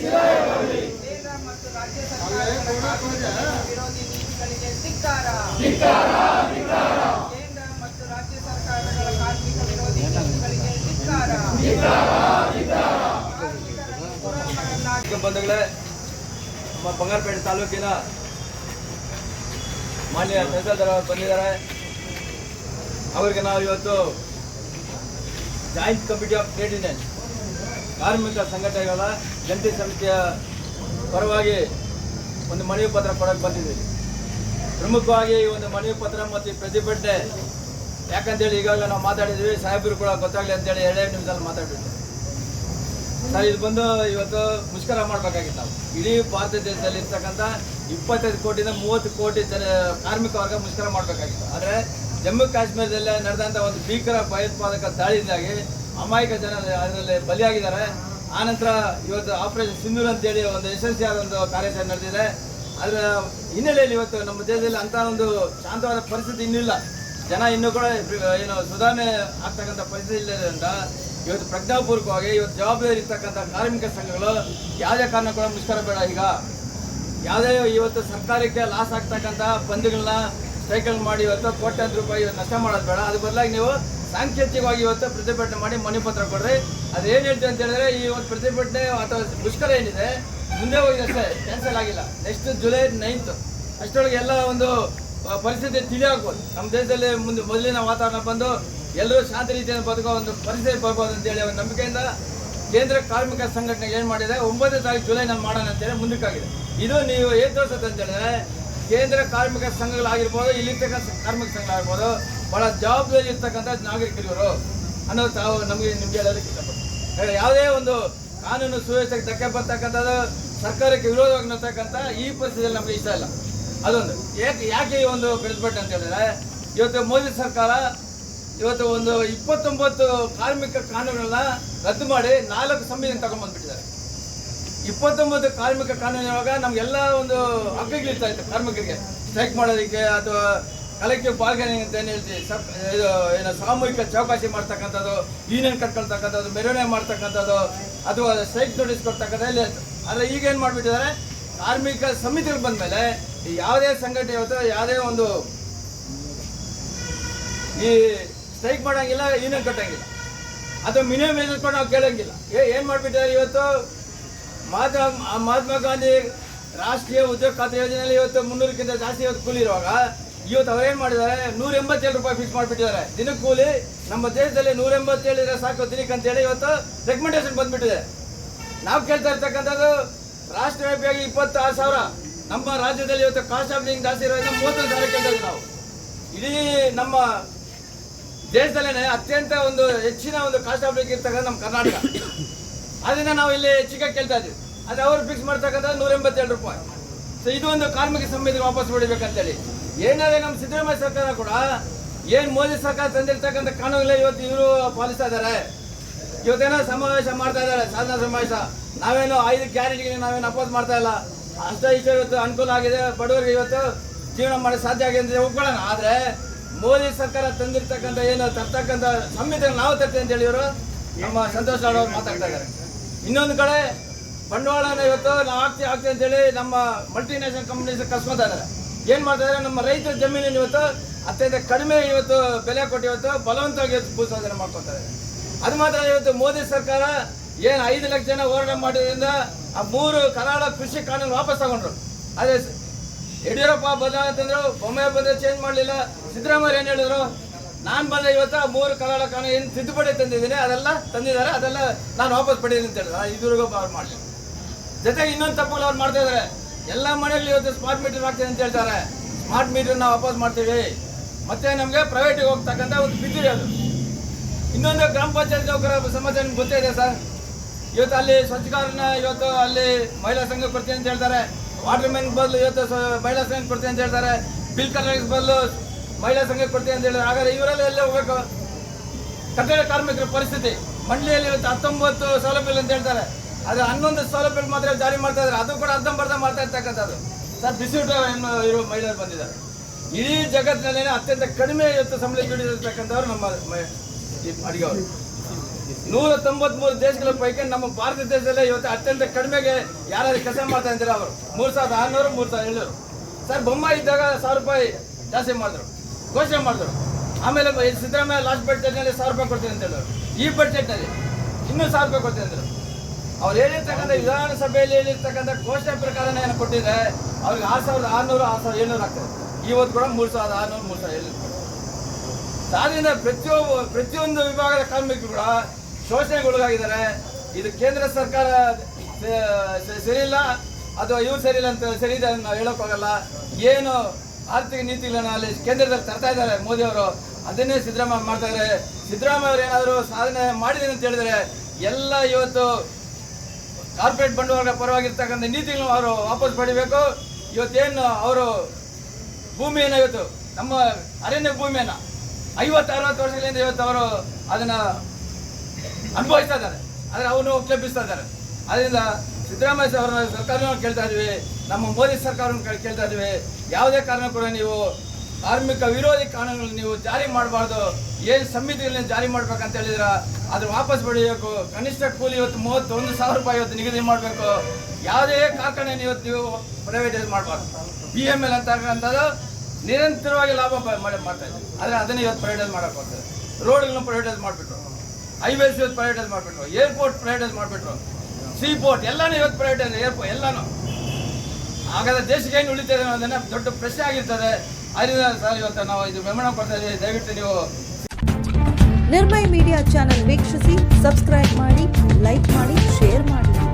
ಕೇಂದ್ರ ಮತ್ತು ರಾಜ್ಯ ಕಾರ್ಮಿಕರ ವಿರೋಧಿ ನೀತಿಗಳಿಗೆ ಧಿಕ್ಕಾರ ಕೇಂದ್ರ ಮತ್ತು ರಾಜ್ಯ ಸರ್ಕಾರಗಳ ಕಾರ್ಮಿಕ ವಿರೋಧಿ ನೀತಿಗಳಿಗೆ ಧಿಕ್ಕಾರ ಕಾರ್ಮಿಕರನ್ನು ಗುಲಾಮರನ್ನಾಗಿ ಬಂಧುಗಳೇ, ನಮ್ಮ ಬಂಗಾರಪೇಟೆ ತಾಲೂಕಿನ ಮಾನ್ಯ ತಹಸೀಲ್ದಾರ್ ಅವರು ಬಂದಿದ್ದಾರೆ. ಅವರಿಗೆ ನಾವು ಇವತ್ತು joint committee of trade union, ಕಾರ್ಮಿಕ ಸಂಘಟನೆಗಳ ಜಂಟಿ ಸಮಿತಿಯ ಪರವಾಗಿ ಒಂದು ಮನವಿ ಪತ್ರ ಕೊಡಕ್ಕೆ ಬಂದಿದ್ದೀವಿ. ಪ್ರಮುಖವಾಗಿ ಈ ಒಂದು ಮನವಿ ಪತ್ರ ಮತ್ತು ಈ ಪ್ರತಿಭಟನೆ, ಯಾಕಂತೇಳಿ ಈಗಾಗಲೇ ನಾವು ಮಾತಾಡಿದ್ವಿ ಸಾಹೇಬರು ಕೂಡ ಗೊತ್ತಾಗಲಿ ಅಂತೇಳಿ ಎರಡೇ ನಿಮಿಷದಲ್ಲಿ ಮಾತಾಡ್ಬಿಟ್ಟು ಸರ್, ಇದು ಬಂದು ಇವತ್ತು ಮುಷ್ಕರ ಮಾಡಬೇಕಾಗಿತ್ತು ನಾವು. ಇಡೀ ಭಾರತ ದೇಶದಲ್ಲಿ ಇರ್ತಕ್ಕಂಥ ಇಪ್ಪತ್ತೈದು ಕೋಟಿಯಿಂದ ಮೂವತ್ತು ಕೋಟಿ ಜನ ಕಾರ್ಮಿಕ ವರ್ಗ ಮುಷ್ಕರ ಮಾಡಬೇಕಾಗಿತ್ತು. ಆದರೆ ಜಮ್ಮು ಕಾಶ್ಮೀರದಲ್ಲಿ ನಡೆದಂಥ ಒಂದು ಭೀಕರ ಭಯೋತ್ಪಾದಕ ದಾಳಿಯಿಂದಾಗಿ ಅಮಾಯಕ ಜನ ಅದರಲ್ಲಿ ಬಲಿಯಾಗಿದ್ದಾರೆ. ಆನಂತರ ಇವತ್ತು ಆಪರೇಷನ್ ಸಿಂಧೂರ್ ಅಂತೇಳಿ ಒಂದು ಯಶಸ್ವಿಯಾದ ಒಂದು ಕಾರ್ಯಾಚರಣೆ ನಡೆದಿದೆ. ಅದರ ಹಿನ್ನೆಲೆಯಲ್ಲಿ ಇವತ್ತು ನಮ್ಮ ದೇಶದಲ್ಲಿ ಅಂಥ ಒಂದು ಶಾಂತವಾದ ಪರಿಸ್ಥಿತಿ ಇನ್ನೂ ಇಲ್ಲ. ಜನ ಇನ್ನೂ ಕೂಡ, ಏನು ಸುಧಾರಣೆ ಆಗ್ತಕ್ಕಂಥ ಪರಿಸ್ಥಿತಿ ಇಲ್ಲದ್ರಿಂದ ಇವತ್ತು ಪ್ರಜ್ಞಾಪೂರ್ವಕವಾಗಿ ಇವತ್ತು ಜವಾಬ್ದಾರಿ ಇರ್ತಕ್ಕಂಥ ಕಾರ್ಮಿಕ ಸಂಘಗಳು ಯಾವುದೇ ಕಾರಣಕ್ಕೂ ಮುಷ್ಕರ ಬೇಡ ಈಗ. ಯಾವುದೇ ಇವತ್ತು ಸರ್ಕಾರಕ್ಕೆ ಲಾಸ್ ಆಗ್ತಕ್ಕಂಥ ಬಂಧುಗಳನ್ನ ಸೈಕಲ್ ಮಾಡಿ ಇವತ್ತು ಕೋಟ್ಯಾಂತರ ರೂಪಾಯಿ ಇವತ್ತು ನಷ್ಟ ಮಾಡೋದು ಬೇಡ. ಅದು ಬದಲಾಗಿ ನೀವು ಸಾಂಕೇತಿಕವಾಗಿ ಇವತ್ತು ಪ್ರತಿಭಟನೆ ಮಾಡಿ ಮನೆ ಪತ್ರ ಕೊಡ್ರಿ. ಅದು ಏನು ಹೇಳ್ತೀವಿ ಅಂತ ಹೇಳಿದ್ರೆ ಈ ಪ್ರತಿಭಟನೆ ಅಥವಾ ಮುಷ್ಕರ ಏನಿದೆ, ಮುಂದೆ ಹೋಗಿದೆ ಅಷ್ಟೇ ಕ್ಯಾನ್ಸಲ್ ಆಗಿಲ್ಲ. ನೆಕ್ಸ್ಟ್ ಜುಲೈ ನೈನ್ತ್ ಅಷ್ಟರೊಳಗೆ ಎಲ್ಲ ಒಂದು ಪರಿಸ್ಥಿತಿ ತಿಳಿಯಾಗ್ಬೋದು ನಮ್ಮ ದೇಶದಲ್ಲಿ ಮುಂದೆ ಮೊದಲಿನ ವಾತಾವರಣ ಬಂದು ಎಲ್ಲರೂ ಶಾಂತಿ ರೀತಿಯಿಂದ ಬದುಕೋ ಒಂದು ಪರಿಸ್ಥಿತಿ ಬರ್ಬೋದು ಅಂತೇಳಿ ಅವ್ರ ನಂಬಿಕೆಯಿಂದ ಕೇಂದ್ರ ಕಾರ್ಮಿಕ ಸಂಘಟನೆ ಏನು ಮಾಡಿದೆ? ಒಂಬತ್ತನೇ ತಾರೀಕು ಜುಲೈ ನಾನು ಮಾಡೋಣ ಅಂತೇಳಿ ಮುಂದಕ್ಕಾಗಿದೆ. ಇದು ನೀವು ಏನ್ ತೋರಿಸುತ್ತೆ ಅಂತ ಹೇಳಿದ್ರೆ, ಕೇಂದ್ರ ಕಾರ್ಮಿಕ ಸಂಘಗಳಾಗಿರ್ಬೋದು, ಇಲ್ಲಿರ್ತಕ್ಕಂಥ ಕಾರ್ಮಿಕ ಸಂಘಗಳಾಗಿರ್ಬೋದು, ಬಹಳ ಜವಾಬ್ದಾರಿ ಇರ್ತಕ್ಕಂಥ ನಾಗರಿಕರು ಇವರು ಅನ್ನೋದು ತಾವು ನಮಗೆ ನಿಮ್ಗೆ ಹೇಳೋದಕ್ಕೆ ಇಷ್ಟಪಡ್ತೀವಿ ಯಾವುದೇ ಒಂದು ಕಾನೂನು ಸುವ್ಯವಸ್ಥೆಗೆ ಧಕ್ಕೆ ಬರ್ತಕ್ಕಂಥದ್ದು, ಸರ್ಕಾರಕ್ಕೆ ವಿರೋಧವಾಗಿ ನೋಡ್ತಕ್ಕಂಥ ಈ ಪರಿಸ್ಥಿತಿಯಲ್ಲಿ ನಮಗೆ ಇಷ್ಟ ಇಲ್ಲ. ಅದೊಂದು. ಯಾಕೆ ಯಾಕೆ ಈ ಒಂದು ಬೆಳೆದ್ಬಿಟ್ಟು ಅಂತ ಹೇಳಿದ್ರೆ, ಇವತ್ತು ಮೋದಿ ಸರ್ಕಾರ ಇವತ್ತು ಒಂದು ಇಪ್ಪತ್ತೊಂಬತ್ತು ಕಾರ್ಮಿಕ ಕಾನೂನುಗಳನ್ನ ರದ್ದು ಮಾಡಿ ನಾಲ್ಕು ಸಂವಿಧಾನ ತಗೊಂಡ್ಬಂದ್ಬಿಟ್ಟಿದ್ದಾರೆ. ಇಪ್ಪತ್ತೊಂಬತ್ತು ಕಾರ್ಮಿಕ ಕಾನೂನಿನೊಳಗ ನಮ್ಗೆಲ್ಲ ಒಂದು ಹಕ್ಕುಗಳಿರ್ತಾ ಇತ್ತು ಕಾರ್ಮಿಕರಿಗೆ. ಸ್ಟ್ರೈಕ್ ಮಾಡೋದಕ್ಕೆ ಅಥವಾ ಕಲೆಕ್ಟಿವ್ ಬಾರ್ಗೇನಿಂಗ್ ಅಂತ ಏನು ಹೇಳ್ತೀವಿ ಸಬ್ ಇದು ಏನು ಸಾಮೂಹಿಕ ಚೌಕಾಸಿ ಮಾಡ್ತಕ್ಕಂಥದ್ದು ಯೂನಿಯನ್ ಕಟ್ಕೊಳ್ತಕ್ಕಂಥದ್ದು, ಮೆರವಣಿಗೆ ಮಾಡ್ತಕ್ಕಂಥದ್ದು ಅಥವಾ ಸ್ಟ್ರೈಕ್ ನೋಟಿಸ್ ಕೊಡ್ತಕ್ಕಂಥ ಎಲ್ಲ ಆದರೆ ಈಗ ಏನು ಮಾಡಿಬಿಟ್ಟಿದ್ದಾರೆ? ಕಾರ್ಮಿಕ ಸಮಿತಿಗಳು ಬಂದಮೇಲೆ ಯಾವುದೇ ಸಂಘಟನೆ ಯಾವುದೇ ಒಂದು ಈ ಸ್ಟ್ರೈಕ್ ಮಾಡೋಂಗಿಲ್ಲ ಯೂನಿಯನ್ ಕಟ್ಟೋಂಗಿಲ್ಲ. ಅಥವಾ ಮಿನಿಮಮ್ ವೇಜಸ್ ಕೂಡ ನಾವು ಕೇಳೋಂಗಿಲ್ಲ. ಏ, ಏನು ಮಾಡಿಬಿಟ್ಟಿದ್ದಾರೆ ಇವತ್ತು? ಮಹಾತ್ಮ ಮಹಾತ್ಮ ಗಾಂಧಿ ರಾಷ್ಟ್ರೀಯ ಉದ್ಯೋಗ ಖಾತೆ ಯೋಜನೆಯಲ್ಲಿ ಇವತ್ತು ಮುನ್ನೂರಕ್ಕಿಂತ ಜಾಸ್ತಿ ಇವತ್ತು ಕೂಲಿ ಇರುವಾಗ, ಇವತ್ತು ಅವ್ರೇನು ಮಾಡಿದ್ದಾರೆ? ನೂರ ಎಂಬತ್ತೇಳು ರೂಪಾಯಿ ಫಿಕ್ಸ್ ಮಾಡಿಬಿಟ್ಟಿದ್ದಾರೆ. ದಿನಕ್ಕೆ ಕೂಲಿ. ನಮ್ಮ ದೇಶದಲ್ಲಿ ನೂರ ಎಂಬತ್ತೇಳು ಸಾಕು ದಿನಕ್ಕೆ ಅಂತೇಳಿ ಇವತ್ತು ರೆಕಮೆಂಡೇಶನ್ ಬಂದುಬಿಟ್ಟಿದೆ. ನಾವು ಕೇಳ್ತಾ ಇರ್ತಕ್ಕಂಥದ್ದು ರಾಷ್ಟ್ರವ್ಯಾಪಿಯಾಗಿ ಇಪ್ಪತ್ತಾರು ಸಾವಿರ. ನಮ್ಮ ರಾಜ್ಯದಲ್ಲಿ ಇವತ್ತು ಕಾಸ್ಟ್ ಆಫ್ ಲಿವಿಂಗ್ ಜಾಸ್ತಿ ಇರೋದ್ರಿಂದ ಮೂವತ್ತೊಂದು ಸಾವಿರ ಕೇಳ್ತಾ ನಾವು. ಇಡೀ ನಮ್ಮ ದೇಶದಲ್ಲೇ ಅತ್ಯಂತ ಒಂದು ಹೆಚ್ಚಿನ ಒಂದು ಕಾಸ್ಟ್ ಆಫ್ ಲಿವಿಂಗ್ ಇರ್ತಕ್ಕಂಥ ನಮ್ಮ ಕರ್ನಾಟಕ. ಅದರಿಂದ ನಾವು ಇಲ್ಲಿ ಹೆಚ್ಚಿಗೆ ಕೇಳ್ತಾ ಇದ್ದೀವಿ. ಅದು ಅವರು ಫಿಕ್ಸ್ ಮಾಡ್ತಕ್ಕಂಥ ನೂರ ಎಂಬತ್ತೆರಡು ರೂಪಾಯಿ. ಸೊ ಇದು ಒಂದು ಕಾರ್ಮಿಕ ಸಂಹಿತೆ ವಾಪಸ್ ಹೊಡಿಬೇಕಂತೇಳಿ ಏನಾದ್ರೆ ನಮ್ಮ ಸಿದ್ದರಾಮಯ್ಯ ಸರ್ಕಾರ ಕೂಡ ಏನು ಮೋದಿ ಸರ್ಕಾರ ತಂದಿರ್ತಕ್ಕಂಥ ಕಾನೂನುಗಳೇ ಇವತ್ತು ಇವರು ಪಾಲಿಸ್ತಾ ಇದ್ದಾರೆ ಇವತ್ತೇನೋ ಸಮಾವೇಶ ಮಾಡ್ತಾ ಇದ್ದಾರೆ ಸಾಧನಾ ಸಮಾವೇಶ. ನಾವೇನು ಐದು ಗ್ಯಾರಂಟಿಗೆ ನಾವೇನು ಅಪೋಸ್ ಮಾಡ್ತಾ ಇಲ್ಲ. ಅಷ್ಟೇ ಇಷ್ಟ ಇವತ್ತು ಅನುಕೂಲ ಆಗಿದೆ. ಬಡವರಿಗೆ ಇವತ್ತು ಜೀವನ ಮಾಡೋಕ್ಕೆ ಸಾಧ್ಯ ಆಗಿದೆ ಅಂತ ಒಪ್ಕೊಳ್ಳೋಣ. ಆದ್ರೆ ಮೋದಿ ಸರ್ಕಾರ ತಂದಿರ್ತಕ್ಕಂಥ ಏನು ತರ್ತಕ್ಕಂಥ ಸಂಹಿತೆ ನಾವು ತರ್ತೇವೆ ಅಂತ ಇವರು, ನಮ್ಮ ಸಂತೋಷ್ ಅವರು ಮಾತಾಡ್ತಾ ಇದ್ದಾರೆ. ಇನ್ನೊಂದು ಕಡೆ ಬಂಡವಾಳನ ಇವತ್ತು ನಾವು ಆಗ್ತೀವಿ ಆಗ್ತೀವಿ ಅಂತೇಳಿ ನಮ್ಮ ಮಲ್ಟಿನ್ಯಾಷನಲ್ ಕಂಪ್ನೀಸ್ ಕಸ್ಕೊತಾ ಇದ್ದಾರೆ. ಏನ್ ಮಾಡ್ತಾ ಇದ್ದಾರೆ? ನಮ್ಮ ರೈತರ ಜಮೀನಿನ ಇವತ್ತು ಅತ್ಯಂತ ಕಡಿಮೆ ಇವತ್ತು ಬೆಲೆ ಕೊಟ್ಟು ಇವತ್ತು ಬಲವಂತವಾಗಿ ಇವತ್ತು ಮಾಡ್ಕೊತಾರೆ ಮಾಡ್ಕೊತಾ ಇದ್ದಾರೆ. ಅದು ಮಾತ್ರ ಇವತ್ತು ಮೋದಿ ಸರ್ಕಾರ ಏನು ಐದು ಲಕ್ಷ ಜನ ಹೋರಾಟ ಮಾಡೋದ್ರಿಂದ ಆ ಮೂರು ಕರಾಳ ಕೃಷಿ ಕಾನೂನು ವಾಪಸ್ ತಗೊಂಡ್ರು. ಅದೇ ಯಡಿಯೂರಪ್ಪ ಅಂತಂದ್ರು, ಬೊಮ್ಮಾಯಿ ಬಂದ್ರೆ ಚೇಂಜ್ ಮಾಡಲಿಲ್ಲ. ಸಿದ್ದರಾಮಯ್ಯ ಏನು ಹೇಳಿದ್ರು? ನಾನು ಬಂದ ಇವತ್ತು, ಮೂರು ಕರಾಳ ಕಾನೂನು ಏನು ತಿದ್ದುಪಡಿ ತಂದಿದ್ದೀನಿ, ಅದೆಲ್ಲ ತಂದಿದ್ದಾರೆ, ಅದೆಲ್ಲ ನಾನು ವಾಪಸ್ ಪಡೆಯಲಿ ಅಂತ ಹೇಳಿದ್ರು. ಇದುವರೆಗೂ ಅವ್ರು ಮಾಡಲಿಲ್ಲ ಜೊತೆಗೆ ಇನ್ನೊಂದು ತಪ್ಪುಗಳು ಅವ್ರು ಮಾಡ್ತಾ ಇದ್ದಾರೆ ಎಲ್ಲ ಮನೆಯಲ್ಲಿ ಇವತ್ತು ಸ್ಮಾರ್ಟ್ ಮೀಟರ್ ಹಾಕ್ತೀನಿ ಅಂತ ಹೇಳ್ತಾರೆ. ಸ್ಮಾರ್ಟ್ ಮೀಟರ್ ನಾವು ವಾಪಸ್ ಮಾಡ್ತೀವಿ. ಮತ್ತೆ ನಮಗೆ ಪ್ರೈವೇಟಿಗೆ ಹೋಗ್ತಕ್ಕಂಥ ಒಂದು ಬಿದ್ದಿರಿ ಅದು. ಇನ್ನೊಂದು ಗ್ರಾಮ ಪಂಚಾಯತ್ ನೌಕರ ಸಮಸ್ಯೆ ನಿಮ್ಗೆ ಗೊತ್ತೇ ಇದೆ ಸರ್. ಇವತ್ತು ಅಲ್ಲಿ ಸ್ವಚ್ಛಕಾರನ ಇವತ್ತು ಅಲ್ಲಿ ಮಹಿಳಾ ಸಂಘ ಕೊಡ್ತೀನಿ ಅಂತ ಹೇಳ್ತಾರೆ. ವಾಟರ್ ಮ್ಯಾನ್ ಬದಲು ಇವತ್ತು ಮಹಿಳಾ ಸಂಘಕ್ಕೆ ಕೊಡ್ತೀನಿ ಅಂತ ಹೇಳ್ತಾರೆ. ಬಿಲ್ ಕಲೆಕ್ಟರ್ ಬದಲು ಮಹಿಳಾ ಸಂಘಕ್ಕೆ ಕೊಡ್ತೀನಿ ಅಂತ ಹೇಳಿದ್ರೆ ಹಾಗಾದ್ರೆ ಇವರೆಲ್ಲ ಎಲ್ಲ ಹೋಗ್ಬೇಕು? ಕಟ್ಟಡ ಕಾರ್ಮಿಕರ ಪರಿಸ್ಥಿತಿ. ಮಂಡಳಿಯಲ್ಲಿ ಇವತ್ತು ಹತ್ತೊಂಬತ್ತು ಸೌಲಭ್ಯಗಳು ಅಂತ ಹೇಳ್ತಾರೆ. ಅದು ಹನ್ನೊಂದು ಸೌಲಭ್ಯಗಳು ಮಾತ್ರ ಜಾರಿ ಮಾಡ್ತಾ ಇದ್ದಾರೆ. ಅದು ಕೂಡ ಅರ್ಧಂಬರ್ಧ ಮಾಡ್ತಾ ಇರ್ತಕ್ಕಂಥದ್ದು. ಸರ್, ಬಿಸಿ ಊಟ ಇರೋ ಮಹಿಳೆಯರು ಬಂದಿದ್ದಾರೆ. ಇಡೀ ಜಗತ್ತಿನಲ್ಲಿ ಅತ್ಯಂತ ಕಡಿಮೆ ಇವತ್ತು ಸಂಬಳ ದುಡಿದಿರ್ತಕ್ಕಂಥವ್ರು ನಮ್ಮ ಅಡಿಗೆ ಈ ಅಡಿಗೆವರು ನೂರ ತೊಂಬತ್ಮೂರು ದೇಶಗಳ ಪೈಕಿ ನಮ್ಮ ಭಾರತ ದೇಶದಲ್ಲೇ ಇವತ್ತು ಅತ್ಯಂತ ಕಡಿಮೆಗೆ ಯಾರಾದ್ರೂ ಕೆಲಸ ಮಾಡ್ತಾ ಇದ್ದೀರಾ ಅವರು? ಮೂರು ಸಾವಿರದ ಆರುನೂರು, ಮೂರು ಸಾವಿರದ ಏಳ್ನೂರು. ಸರ್ ಬೊಮ್ಮ ಇದ್ದಾಗ ಸಾವಿರ ರೂಪಾಯಿ ಜಾಸ್ತಿ ಮಾಡಿದ್ರು. ಘೋಷಣೆ ಮಾಡಿದ್ರು. ಆಮೇಲೆ ಸಿದ್ದರಾಮಯ್ಯ ಲಾಸ್ಟ್ ಬಜೆಟ್ನಲ್ಲಿ ಸಾವಿರ ರೂಪಾಯಿ ಕೊಡ್ತೀನಿ ಅಂತ ಹೇಳಿದ್ರು. ಈ ಬಜೆಟ್ನಲ್ಲಿ ಇನ್ನೂ ಸಾವಿರ ರೂಪಾಯಿ ಕೊಡ್ತೀನಿ ಅಂದರು. ಅವ್ರು ಹೇಳಿರ್ತಕ್ಕಂಥ ವಿಧಾನಸಭೆಯಲ್ಲಿ ಹೇಳಿರ್ತಕ್ಕಂಥ ಘೋಷಣೆ ಪ್ರಕಾರನೇ ಏನು ಕೊಟ್ಟಿದ್ರೆ, ಅವ್ರಿಗೆ ಆರು ಸಾವಿರದ ಆರುನೂರು, ಆರು ಸಾವಿರದ ಏಳ್ನೂರು ಆಗ್ತದೆ. ಇವತ್ತು ಕೂಡ ಮೂರು ಸಾವಿರದ ಆರುನೂರು, ಮೂರು ಸಾವಿರದ ಏಳ್ನೂರು ಆದ್ದರಿಂದ ಪ್ರತಿಯೊಬ್ಬ, ಪ್ರತಿಯೊಂದು ವಿಭಾಗದ ಕಾರ್ಮಿಕರು ಕೂಡ ಶೋಷಣೆಗೊಳಗಾಗಿದ್ದಾರೆ. ಇದು ಕೇಂದ್ರ ಸರ್ಕಾರ ಸರಿಯಿಲ್ಲ, ಅಥವಾ ಇವ್ರು ಸರಿಯಿಲ್ಲ ಅಂತ ಸರಿ ಇದೆ ನಾವು ಹೇಳೋಕ್ಕಾಗಲ್ಲ. ಏನು ಆರ್ಥಿಕ ನೀತಿಗಳನ್ನ ಅಲ್ಲಿ ಕೇಂದ್ರದಲ್ಲಿ ತರ್ತಾ ಇದ್ದಾರೆ ಮೋದಿ ಅವರು, ಅದನ್ನೇ ಸಿದ್ದರಾಮಯ್ಯ ಮಾಡ್ತಾ ಇದ್ದಾರೆ. ಸಿದ್ದರಾಮಯ್ಯ ಅವರು ಏನಾದರೂ ಸಾಧನೆ ಮಾಡಿದ್ದೀನಿ ಅಂತ ಹೇಳಿದ್ರೆ ಎಲ್ಲ ಇವತ್ತು ಕಾರ್ಪೊರೇಟ್ ಬಂಡವಾಳ ಪರವಾಗಿರ್ತಕ್ಕಂಥ ನೀತಿಗಳನ್ನ ಅವರು ವಾಪಸ್ ಪಡಿಬೇಕು. ಇವತ್ತೇನು ಅವರು ಭೂಮಿಯನ್ನು ಇವತ್ತು, ನಮ್ಮ ಅರಣ್ಯ ಭೂಮಿಯನ್ನು ಐವತ್ತು ಅರವತ್ತು ವರ್ಷಗಳಿಂದ ಇವತ್ತು ಅವರು ಅದನ್ನ ಅನುಭವಿಸ್ತಾ ಇದ್ದಾರೆ. ಆದರೆ ಅವನು ಕ್ಲಬಿಸ್ತಾ ಇದ್ದಾರೆ. ಅದರಿಂದ ಸಿದ್ದರಾಮಯ್ಯ ಅವರ ಸರ್ಕಾರವನ್ನು ಕೇಳ್ತಾ ಇದ್ದೀವಿ ನಮ್ಮ ಮೋದಿ ಸರ್ಕಾರವನ್ನು ಕೇಳ್- ಕೇಳ್ತಾ ಇದ್ದೀವಿ ಯಾವುದೇ ಕಾರಣ ಕೂಡ ನೀವು ಕಾರ್ಮಿಕ ವಿರೋಧಿ ಕಾನೂನುಗಳನ್ನು ನೀವು ಜಾರಿ ಮಾಡಬಾರ್ದು. ಏನು ಸಂಹಿತೆಗಳನ್ನ ಜಾರಿ ಮಾಡ್ಬೇಕಂತ ಹೇಳಿದ್ರ, ಅದ್ರ ವಾಪಸ್ ಪಡೆಯಬೇಕು. ಕನಿಷ್ಠ ಕೂಲಿ ಇವತ್ತು ಮೂವತ್ತೊಂದು ಸಾವಿರ ರೂಪಾಯಿ ಇವತ್ತು ನಿಗದಿ ಮಾಡಬೇಕು. ಯಾವುದೇ ಕಾರ್ಖಾನೆ ಇವತ್ತು ನೀವು ಪ್ರೈವೇಟೈಸ್ ಮಾಡಬಾರ್ದು. ಬಿ ಎಂ ಎಲ್ ಅಂತಕ್ಕಂಥದ್ದು ನಿರಂತರವಾಗಿ ಲಾಭ ಮಾಡ್ತಾ ಇದ್ದಾರೆ ಆದರೆ ಅದನ್ನೇ ಇವತ್ತು ಪ್ರೈವೇಟೈಸ್ ಮಾಡೋಕೆ ಹೋಗ್ತದೆ ರೋಡ್ಗಳನ್ನ ಪ್ರೈವೇಟೈಸ್ ಮಾಡಿಬಿಟ್ರು. ಹೈವೇಸ್ ಇವತ್ತು ಪ್ರೈವೇಟೈಸ್ ಮಾಡಿಬಿಟ್ರು. ಏರ್ಪೋರ್ಟ್ ಪ್ರೈವೇಟೈಸ್ ಮಾಡಿಬಿಟ್ರು. ಸೀ ಪೋರ್ಟ್ ಎಲ್ಲಾನು ಇವತ್ತು ಪ್ರೈವೇಟೈಸ್ ಏರ್ಪೋರ್ಟ್ ಎಲ್ಲನೂ. ಹಾಗಾದ್ರೆ ದೇಶಕ್ಕೆ ಏನು ಉಳಿತದೆ ಅನ್ನೋದನ್ನ ದೊಡ್ಡ ಪ್ರಶ್ನೆ ಆಗಿರ್ತದೆ. ಅದರಿಂದ ಸರ್ ಇವತ್ತು ನಾವು ಇದು ಬೆಂಬಲ ಕೊಡ್ತಾ ಇದ್ದೀವಿ. ದಯವಿಟ್ಟು ನೀವು ನಿರ್ಮಯ ಮೀಡಿಯಾ ಚಾನೆಲ್ ವೀಕ್ಷಿಸಿ ಸಬ್ಸ್ಕ್ರೈಬ್ ಮಾಡಿ ಲೈಕ್ ಮಾಡಿ ಶೇರ್ ಮಾಡಿ.